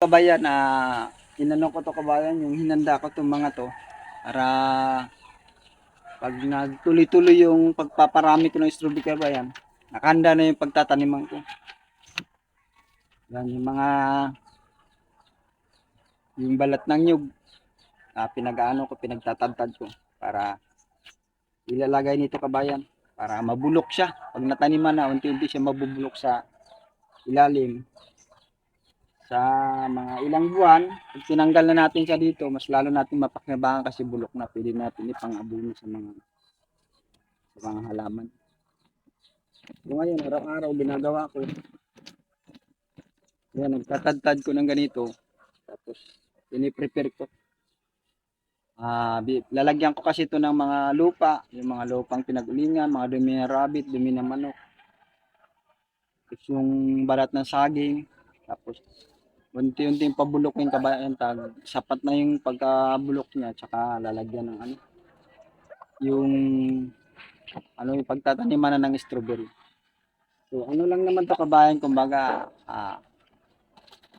kabayan, ah, inano ko to kabayan, yung hinanda ko itong mga to para pag nagtuloy-tuloy yung pagpaparami ko ng strawberry kabayan, nakahanda na yung pagtataniman ko. Yan yung mga yung balat ng nyug ah, pinag-ano ko, pinagtatadtad ko para ilalagay nito kabayan para mabulok siya. Pag nataniman na, unti-unti siya mabubulok sa ilalim. Sa mga ilang buwan, pag tinanggal na natin siya dito, mas lalo natin mapakinabangan kasi bulok na. Pwede natin ipang-abuno sa mga sa mga halaman. So ngayon, araw-araw ginagawa ko. Yan, nagtatadtad ko ng ganito. Tapos, piniprepare ko. Bi- lalagyan ko kasi ito ng mga lupa, yung mga lupang pinag-ulingan, mga dumi ng rabbit, dumi ng manok. Tapos yung balat ng saging, tapos unti-unting pabulok yung kabayan tag sapat na yung pagkabulok niya tsaka lalagyan ng ano yung ano yung pagtataniman na ng strawberry. So ano lang naman to kabayan kumbaga ah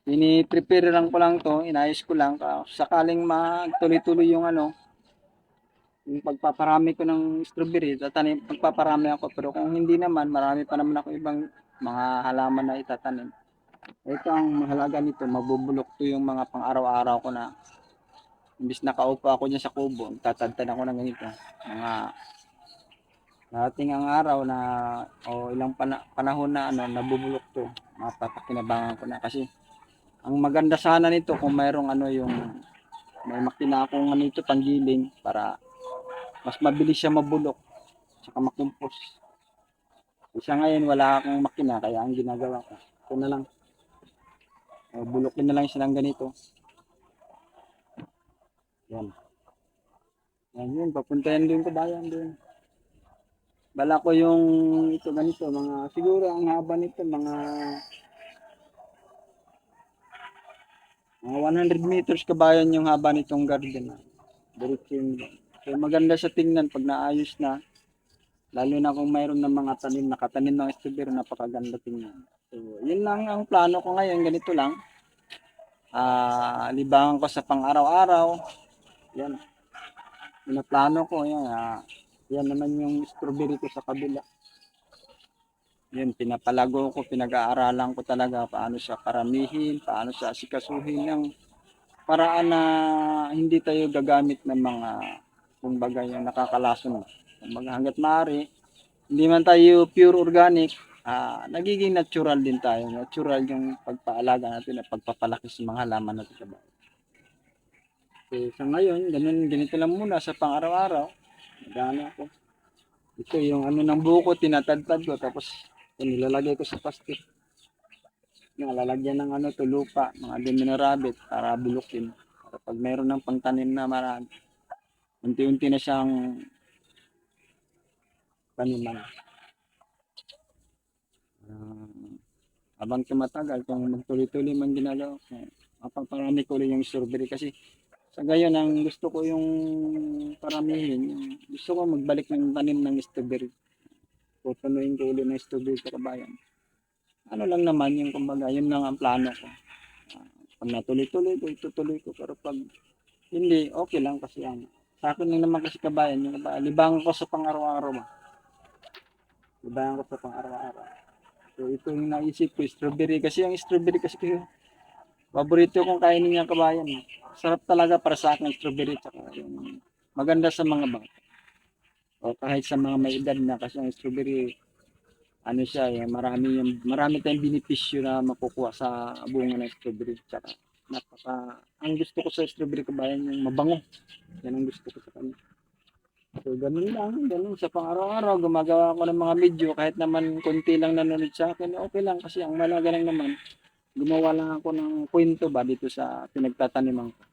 ini-prepare lang ko lang to inayos ko lang ka sakaling magtuloy-tuloy yung ano yung pagpaparami ko ng strawberry tatanim pagpaparami ako. Pero kung hindi naman marami pa naman ako ibang mga halaman na itatanim ito ang mahalaga nito, mabubulok to yung mga pang araw-araw ko na imbis nakaupo ako dyan sa kubo, tatadtad ako ng ganito. Mga dating ang araw na o ilang pana- panahon na ano, nabubulok to, mapapakinabangan ko na kasi ang maganda sana nito kung mayroong ano yung may makina akong ano ito panggiling para mas mabilis siya mabulok saka makumpos. Isa ngayon wala akong makina kaya ang ginagawa ko, ito na lang. O, bulukin na lang siya ng ganito. Yan. Yan yun, papuntayan doon ko bayan doon. Bala ko yung ito ganito, mga siguro ang haba nito mga mga 100 meters kabayan yung haba nitong garden. Diretso yung So maganda sa tingnan pag naayos na. Lalo na kung mayroon ng mga tanim, nakatanim ng strawberry, napakaganda tingnan. So, yun lang ang plano ko ngayon, ganito lang. Ah, libangan ko sa pang-araw-araw. Yan. Yun ang plano ko, yan. ah, yan naman yung strawberry ko sa kabila. Yan, pinapalago ko, pinag-aaralan ko talaga paano siya karamihin, paano siya asikasuhin ng paraan na hindi tayo gagamit ng mga kumbaga yung nakakalason. Kumbaga hanggat maaari, hindi man tayo pure organic, ah nagiging natural din tayo. Natural yung pagpaalaga natin at pagpapalaki sa mga halaman natin sa bahay. So, sa ngayon, ganun, ganito lang muna sa pang-araw-araw. Nagano ako. Ito yung ano ng buko, tinatadtad ko. Tapos, ito, nilalagay ko sa plastic. Yung lalagyan ng ano, to lupa, mga rabbit para bulukin. Para pag meron ng pangtanim na marami, unti-unti na siyang taniman. Habang tumatagal, kung magtuloy-tuloy man ginagawa ko, mapaparami ko ulit yung strawberry kasi sa gayon ang gusto ko yung paramihin, gusto ko magbalik ng tanim ng strawberry. Pupunuin ko ulit ng strawberry sa kabayan. Ano lang naman yung kumbaga, yun lang ang plano ko. Ah, pag natuloy-tuloy ko, itutuloy ko. Pero pag hindi, okay lang kasi ang sa akin lang naman kasi kabayan, yung libangan ko sa pang-araw-araw ba. Libangan ko sa pang-araw-araw. So ito yung naisip ko, strawberry. Kasi ang strawberry kasi ko, paborito kong kainin niya kabayan. Sarap talaga para sa akin strawberry. Tsaka yung maganda sa mga bata. O kahit sa mga may edad na kasi ang strawberry, ano siya eh, marami, yung, marami tayong benepisyo na makukuha sa bunga ng strawberry. Tsaka napaka, ang gusto ko sa strawberry kabayan yung mabango. Yan ang gusto ko sa kanya. So, ganun lang. Ganun. Sa pang-araw-araw, gumagawa ako ng mga video. Kahit naman konti lang nanonood sa akin, okay lang. Kasi ang malaga lang naman, gumawa lang ako ng kwento ba dito sa pinagtataniman ko.